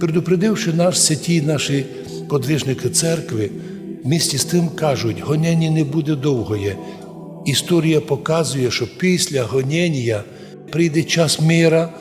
Предупредивши нас, святі наші подвижники церкви, вмісті з тим кажуть, гонення не буде довгоє. Історія показує, що після гонення прийде час мира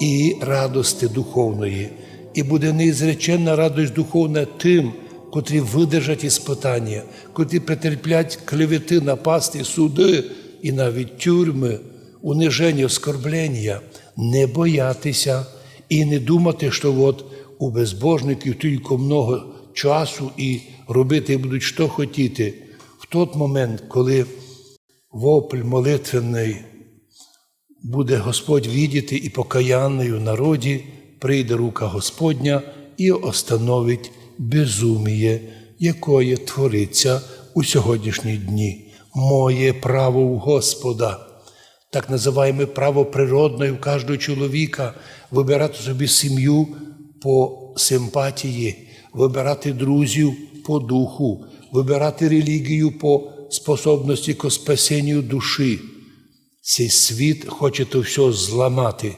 і радости духовної, і буде неізреченна радость духовна тим, котрі видержать іспитання, котрі претерплять клевети, напасти, суди і навіть тюрми, униження, оскорблення, не боятися і не думати, що от у безбожників тільки много часу і робити будуть що хотіти. В той момент, коли вопль молитвенний буде Господь відіти і покаянний у народі, прийде рука Господня і остановить безуміє, якое твориться у сьогоднішні дні. Моє право у Господа. Так називаємо право природне в кожного чоловіка вибирати собі сім'ю по симпатії, вибирати друзів по духу, вибирати релігію по способності к спасенню душі. Цей світ хоче то все зламати,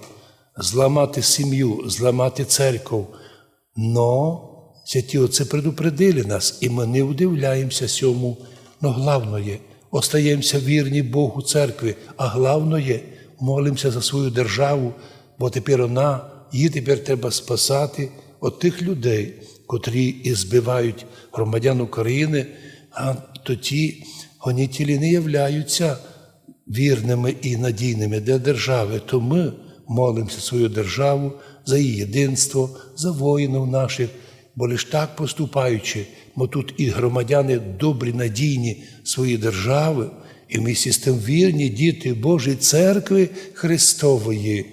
зламати сім'ю, зламати церкву. Но святі отці предупредили нас, і ми не удивляємося цьому. Но главное, остаємося вірні Богу церкви, а главное, молимося за свою державу, бо тепер вона, її тепер треба спасати від тих людей, котрі і збивають громадян України, а то ті гонітелі не являються вірними і надійними для держави, то ми молимося свою державу за її єдинство, за воїнів наших, бо лиш так поступаючи, ми тут і громадяни добрі, надійні свої держави, і ми з тим вірні діти Божої церкви Христової,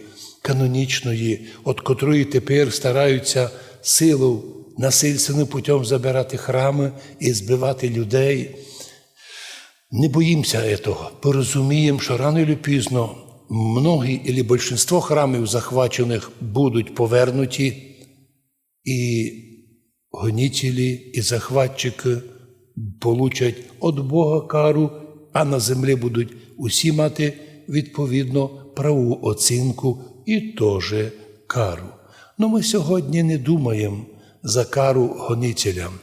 канонічної, от котрої тепер стараються силу насильственним путем забирати храми і збивати людей. Не боїмося этого, порозуміємо, що рано чи пізно многі або більшинство храмів захвачених будуть повернуті, і гонітелі, і захватчики получать від Бога кару, а на землі будуть усі мати відповідно праву оцінку і теж кару. Ну ми сьогодні не думаємо за кару гонителям.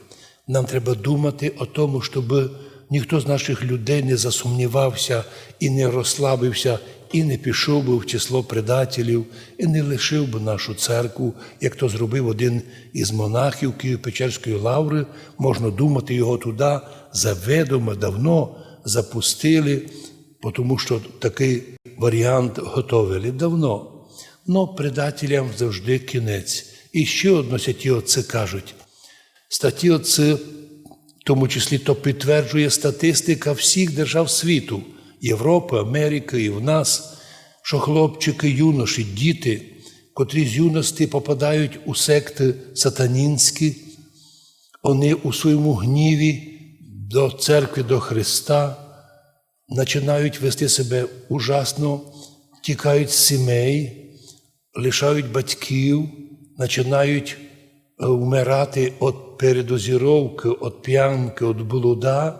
Нам треба думати о тому, щоб ніхто з наших людей не засумнівався і не розслабився, і не пішов би в число предателів, і не лишив би нашу церкву, як то зробив один із монахів Києво-Печерської лаври. Можна думати, його туди заведомо давно запустили, тому що такий варіант готовили давно. Но предателям завжди кінець. І ще одно святі отці кажуть. Статті отці, в тому числі то підтверджує статистика всіх держав світу, Європи, Америки і в нас, що хлопчики, юноші, діти, котрі з юності попадають у секти сатанінські, вони у своєму гніві до церкви, до Христа починають вести себе ужасно, тікають з сімей, лишають батьків, починають вмирати від передозіровки, від п'янки, від блуда,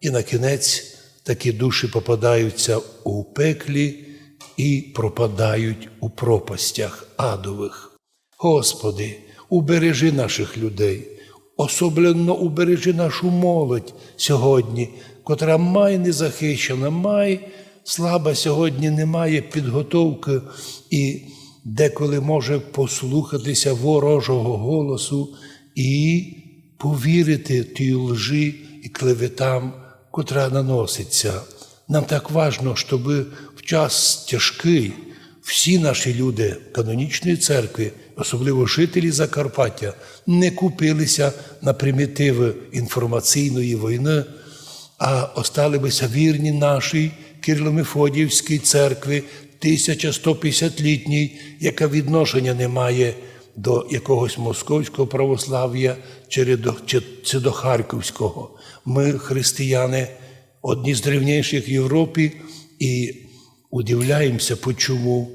і на кінець такі душі попадаються у пеклі і пропадають у пропастях адових. Господи, убережи наших людей, особливо убережи нашу молодь сьогодні, котра май незахищена, май слаба сьогодні немає підготовки і деколи може послухатися ворожого голосу і повірити тій лжи і клеветам, котра наноситься. Нам так важно, щоб в час тяжкий всі наші люди канонічної церкви, особливо жителі Закарпаття, не купилися на примітиви інформаційної війни, а осталися вірні нашій Кирло-Мефодіївській церкві 1150-літній, яка відношення не має до якогось московського православ'я чи чи до Харківського. Ми, християни, одні з древніших в Європі, і удивляємося, чому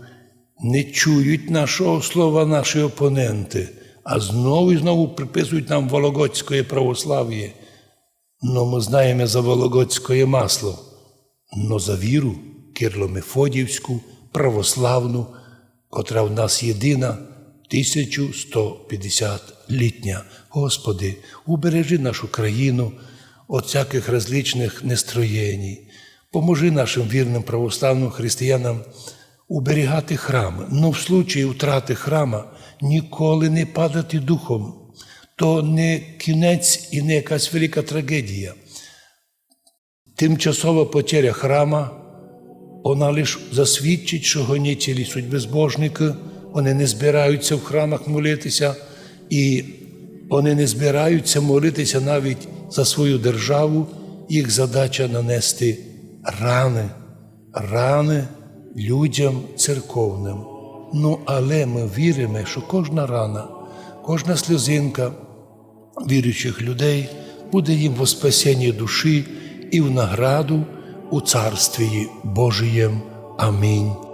не чують нашого слова наші опоненти, а знову і знову приписують нам Вологодське православ'я. Но ми знаємо за Вологодське масло, но за віру Кирло-Мефодіївську, православну, котра в нас єдина, 1150-літня. Господи, убережи нашу країну від всяких различних нестроєнь. Поможи нашим вірним православним християнам уберігати храми. Ну, в случаї втрати храма ніколи не падати духом. То не кінець і не якась велика трагедія. Тимчасова потеря храма, вона лише засвідчить, що гонітелі суть безбожники, вони не збираються в храмах молитися, і вони не збираються молитися навіть за свою державу. Їх задача нанести рани, рани людям церковним. Ну, але ми віримо, що кожна рана, кожна сльозинка віруючих людей буде їм во спасенні душі і в награду у Царстві Божієм. Амінь.